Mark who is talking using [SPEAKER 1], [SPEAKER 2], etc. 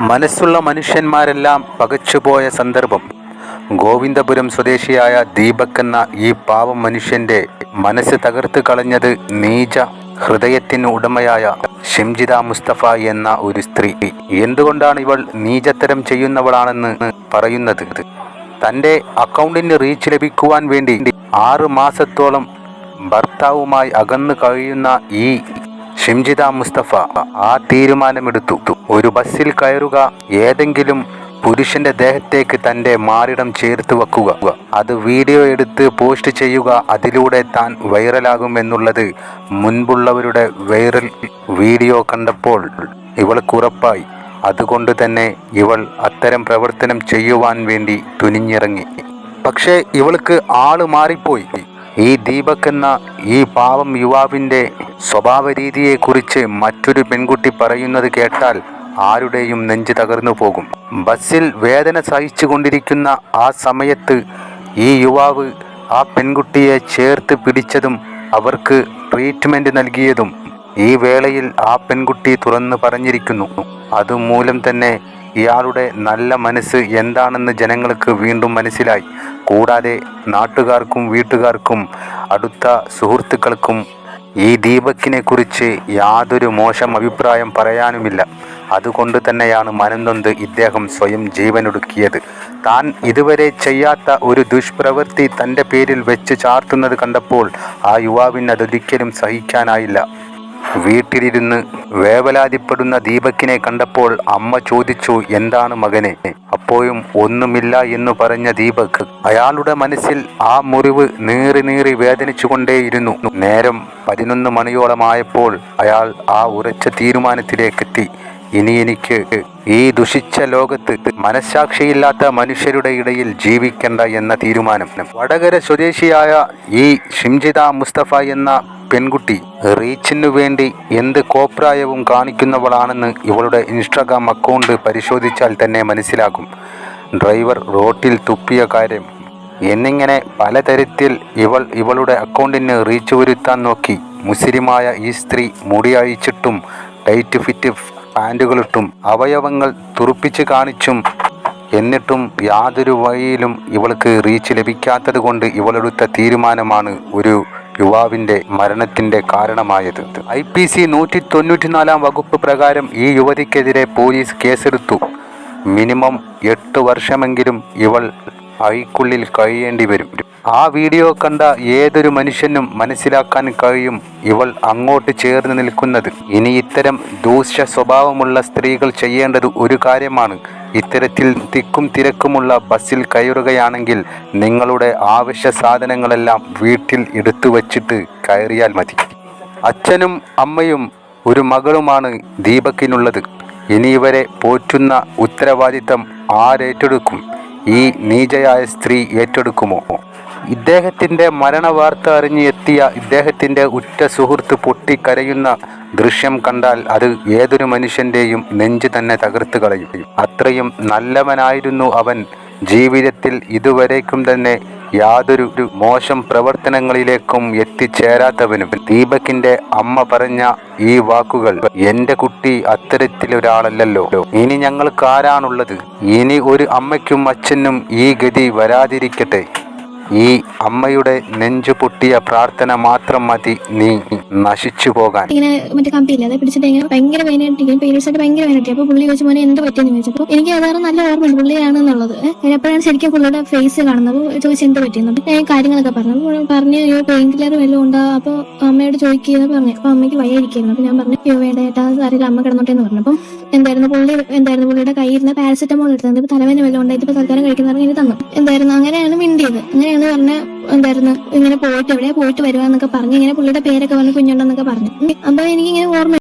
[SPEAKER 1] മനസ്സുള്ള മനുഷ്യന്മാരെല്ലാം പകച്ചുപോയ സന്ദർഭം. ഗോവിന്ദപുരം സ്വദേശിയായ ദീപക് എന്ന ഈ പാവം മനുഷ്യന്റെ മനസ്സ് തകർത്ത് കളഞ്ഞത് നീച ഹൃദയത്തിന് ഉടമയായ ഷിംജിത മുസ്തഫ എന്ന ഒരു സ്ത്രീ. എന്തുകൊണ്ടാണ് ഇവൾ നീചത്തരം ചെയ്യുന്നവളാണെന്ന് പറയുന്നത്? തന്റെ അക്കൗണ്ടിന് റീച്ച് ലഭിക്കുവാൻ വേണ്ടി ആറ് മാസത്തോളം ഭർത്താവുമായി അകന്നു കഴിയുന്ന ഈ ഷിംജിത മുസ്തഫ ആ തീരുമാനമെടുത്തു. ഒരു ബസ്സിൽ കയറുക ഏതെങ്കിലും പുരുഷന്റെ ദേഹത്തേക്ക് തന്റെ മാറിടം ചേർത്ത് വെക്കുക. അത് വീഡിയോ എടുത്ത് പോസ്റ്റ് ചെയ്യുക അതിലൂടെ താൻ വൈറലാകുമെന്നുള്ളത് മുൻപുള്ളവരുടെ വൈറൽ വീഡിയോ കണ്ടപ്പോൾ ഇവൾക്ക് ഉറപ്പായി. അതുകൊണ്ട് തന്നെ ഇവൾ അത്തരം പ്രവർത്തനം ചെയ്യുവാൻ വേണ്ടി തുനിഞ്ഞിറങ്ങി. പക്ഷേ ഇവൾക്ക് ആൾ മാറിപ്പോയി. ഈ ദീപക് എന്ന ഈ പാവം യുവാവിന്റെ സ്വഭാവ രീതിയെക്കുറിച്ച് മറ്റൊരു പെൺകുട്ടി പറയുന്നത് കേട്ടാൽ ആരുടെയും നെഞ്ച് തകർന്നു പോകും. ബസ്സിൽ വേദന സഹിച്ചു കൊണ്ടിരിക്കുന്ന ആ സമയത്ത് ഈ യുവാവ് ആ പെൺകുട്ടിയെ ചേർത്ത് പിടിച്ചതും അവർക്ക് ട്രീറ്റ്മെന്റ് നൽകിയതും ഈ വേളയിൽ ആ പെൺകുട്ടി തുറന്നു പറഞ്ഞിരിക്കുന്നു. അതുമൂലം തന്നെ ഇയാളുടെ നല്ല മനസ്സ് എന്താണെന്ന് ജനങ്ങൾക്ക് വീണ്ടും മനസ്സിലായി. കൂടാതെ നാട്ടുകാർക്കും വീട്ടുകാർക്കും അടുത്ത സുഹൃത്തുക്കൾക്കും ഈ ദീപക്കിനെ കുറിച്ച് യാതൊരു മോശം അഭിപ്രായം പറയാനുമില്ല. അതുകൊണ്ട് തന്നെയാണ് മനംനൊന്ത് ഇദ്ദേഹം സ്വയം ജീവനൊടുക്കിയത്. താൻ ഇതുവരെ ചെയ്യാത്ത ഒരു ദുഷ്പ്രവൃത്തി തന്റെ പേരിൽ വെച്ച് ചാർത്തുന്നത് കണ്ടപ്പോൾ ആ യുവാവിന് അതൊരിക്കലും സഹിക്കാനായില്ല. വീട്ടിലിരുന്ന് വേവലാതിപ്പെടുന്ന ദീപക്കിനെ കണ്ടപ്പോൾ അമ്മ ചോദിച്ചു എന്താണ് മകനെ? അപ്പോഴും ഒന്നുമില്ല എന്ന് പറഞ്ഞ ദീപക് അയാളുടെ മനസ്സിൽ ആ മുറിവ് നീറി നീറി വേദനിച്ചുകൊണ്ടേയിരുന്നു. നേരം പതിനൊന്ന് മണിയോളമായപ്പോൾ അയാൾ ആ ഉറച്ച തീരുമാനത്തിലേക്കെത്തി. ഇനി എനിക്ക് ഈ ദുഷിച്ച ലോകത്ത് മനസ്സാക്ഷിയില്ലാത്ത മനുഷ്യരുടെ ഇടയിൽ ജീവിക്കേണ്ട എന്ന തീരുമാനം. വടകര സ്വദേശിയായ ഈ ഷിംജിത മുസ്തഫ എന്ന പെൺകുട്ടി റീച്ചിനു വേണ്ടി എന്ത് കോപ്രായവും കാണിക്കുന്നവളാണെന്ന് ഇവളുടെ ഇൻസ്റ്റാഗ്രാം അക്കൗണ്ട് പരിശോധിച്ചാൽ തന്നെ മനസ്സിലാകും. ഡ്രൈവർ റോട്ടിൽ തുപ്പിയ കാര്യം. എന്നിങ്ങനെ പലതരത്തിൽ ഇവൾ ഇവളുടെ അക്കൗണ്ടിന് റീച്ച് വരുത്താൻ നോക്കി. മുസ്ലിമായ ഈ സ്ത്രീ മുടി അഴിച്ചിട്ടും ടൈറ്റ് ഫിറ്റ് പാന്റുകളിട്ടും അവയവങ്ങൾ തുറുപ്പിച്ച് കാണിച്ചും എന്നിട്ടും യാതൊരു വഴിയിലും ഇവൾക്ക് റീച്ച് ലഭിക്കാത്തത് കൊണ്ട് ഇവളെടുത്ത തീരുമാനമാണ് ഒരു യുവാവിന്റെ മരണത്തിന്റെ കാരണമായത്. ഐ പി സി നൂറ്റി തൊണ്ണൂറ്റിനാലാം വകുപ്പ് പ്രകാരം ഈ യുവതിക്കെതിരെ പോലീസ് കേസെടുത്തു. മിനിമം എട്ട് വർഷമെങ്കിലും ഇവൾ അഴിക്കുള്ളിൽ കഴിയേണ്ടി വരും. ആ വീഡിയോ കണ്ട ഏതൊരു മനുഷ്യനും മനസ്സിലാക്കാൻ കഴിയും ഇവൾ അങ്ങോട്ട് ചേർന്ന് നിൽക്കുന്നത്. ഇനി ഇത്തരം ദൂഷ്യ സ്വഭാവമുള്ള സ്ത്രീകൾ ചെയ്യേണ്ടത് ഒരു കാര്യമാണ്. ഇത്തരത്തിൽ തിക്കും തിരക്കുമുള്ള ബസ്സിൽ കയറുകയാണെങ്കിൽ നിങ്ങളുടെ ആവശ്യ സാധനങ്ങളെല്ലാം വീട്ടിൽ എടുത്തു വച്ചിട്ട് കയറിയാൽ മതി. അച്ഛനും അമ്മയും ഒരു മകളുമാണ് ദീപക്കിനുള്ളത്. ഇനി ഇവരെ പോറ്റുന്ന ഉത്തരവാദിത്തം ആരേറ്റെടുക്കും? ഈ നീചയായ സ്ത്രീ ഏറ്റെടുക്കുമോ? ഇദ്ദേഹത്തിന്റെ മരണവാർത്ത അറിഞ്ഞ് എത്തിയ ഇദ്ദേഹത്തിന്റെ ഉറ്റ സുഹൃത്ത് പൊട്ടിക്കരയുന്ന ദൃശ്യം കണ്ടാൽ അത് ഏതൊരു മനുഷ്യന്റെയും നെഞ്ച് തന്നെ തകർത്ത് കളയും. അത്രയും നല്ലവനായിരുന്നു അവൻ. ജീവിതത്തിൽ ഇതുവരേക്കും തന്നെ യാതൊരു മോശം പ്രവർത്തനങ്ങളിലേക്കും എത്തിച്ചേരാത്തവനും. ദീപകിന്റെ അമ്മ പറഞ്ഞ ഈ വാക്കുകൾ എന്റെ കുട്ടി അത്തരത്തിലൊരാളല്ലല്ലോ ഇനി ഞങ്ങൾക്ക് ആരാണുള്ളത്? ഇനി ഒരു അമ്മയ്ക്കും അച്ഛനും ഈ ഗതി വരാതിരിക്കട്ടെ. ഈ അമ്മയുടെ നെഞ്ചു പൊട്ടിയ പ്രാർത്ഥന മാത്രം മതി നീ നശിച്ചു പോകാൻ.
[SPEAKER 2] ഇങ്ങനെ മറ്റേ കമ്പിയില്ല അത് പിടിച്ചിട്ട് ഇങ്ങനെ ഭയങ്കര വേദനയായിട്ടിരിക്കും പീരീഡ്സ് ആയിട്ട് ഭയങ്കര വേനായിട്ട് അപ്പൊ പുള്ളി ചോദിച്ചു മോനെ എന്ത് പറ്റിയെന്ന് ചോദിച്ചപ്പോൾ എനിക്ക് അതാണ് നല്ല ഓർമ്മയുണ്ട് പുള്ളിയാണെന്നുള്ളത്. എപ്പോഴാണ് ശരിക്കും പുള്ളിയുടെ ഫേസ് കാണുന്നത്? അപ്പോൾ ചോദിച്ചു എന്ത് പറ്റിയെന്ന്? ഞാൻ കാര്യങ്ങളൊക്കെ പറഞ്ഞു. പറഞ്ഞു അയ്യോ പെയിൻ കില്ലർ വല്ലതും ഉണ്ടോ? അപ്പൊ അമ്മയോട് ചോദിക്കുക പറഞ്ഞു. അപ്പൊ അമ്മയ്ക്ക് വയ്യായിരിക്കുന്നു അപ്പൊ ഞാൻ പറഞ്ഞു അയ്യോ വേണ്ട അറിയില്ല അമ്മ കിടന്നോട്ടെ എന്ന് പറഞ്ഞു. അപ്പം എന്തായിരുന്നു പുള്ളി എന്തായിരുന്നു പുള്ളിയുടെ കയ്യിൽ നിന്ന് പാരസെറ്റമോൾ എടുത്തത്? തലവേദന വല്ലതും ഉണ്ടായിട്ട് ഇപ്പൊ തൽക്കാലം കഴിക്കുന്ന എനിക്ക് തന്നു. എന്തായിരുന്നു? അങ്ങനെയാണ് മിണ്ടിയത്. അങ്ങനെയാണ് പറഞ്ഞ എന്തായിരുന്നു ഇങ്ങനെ പോയിട്ട് എവിടെയാ പോയിട്ട് വരുവാന്നൊക്കെ പറഞ്ഞു ഇങ്ങനെ പുള്ളിയുടെ പേരൊക്കെ വന്ന് കുഞ്ഞുണ്ടെന്നൊക്കെ പറഞ്ഞു. അപ്പൊ എനിക്കിങ്ങനെ ഓർമ്മ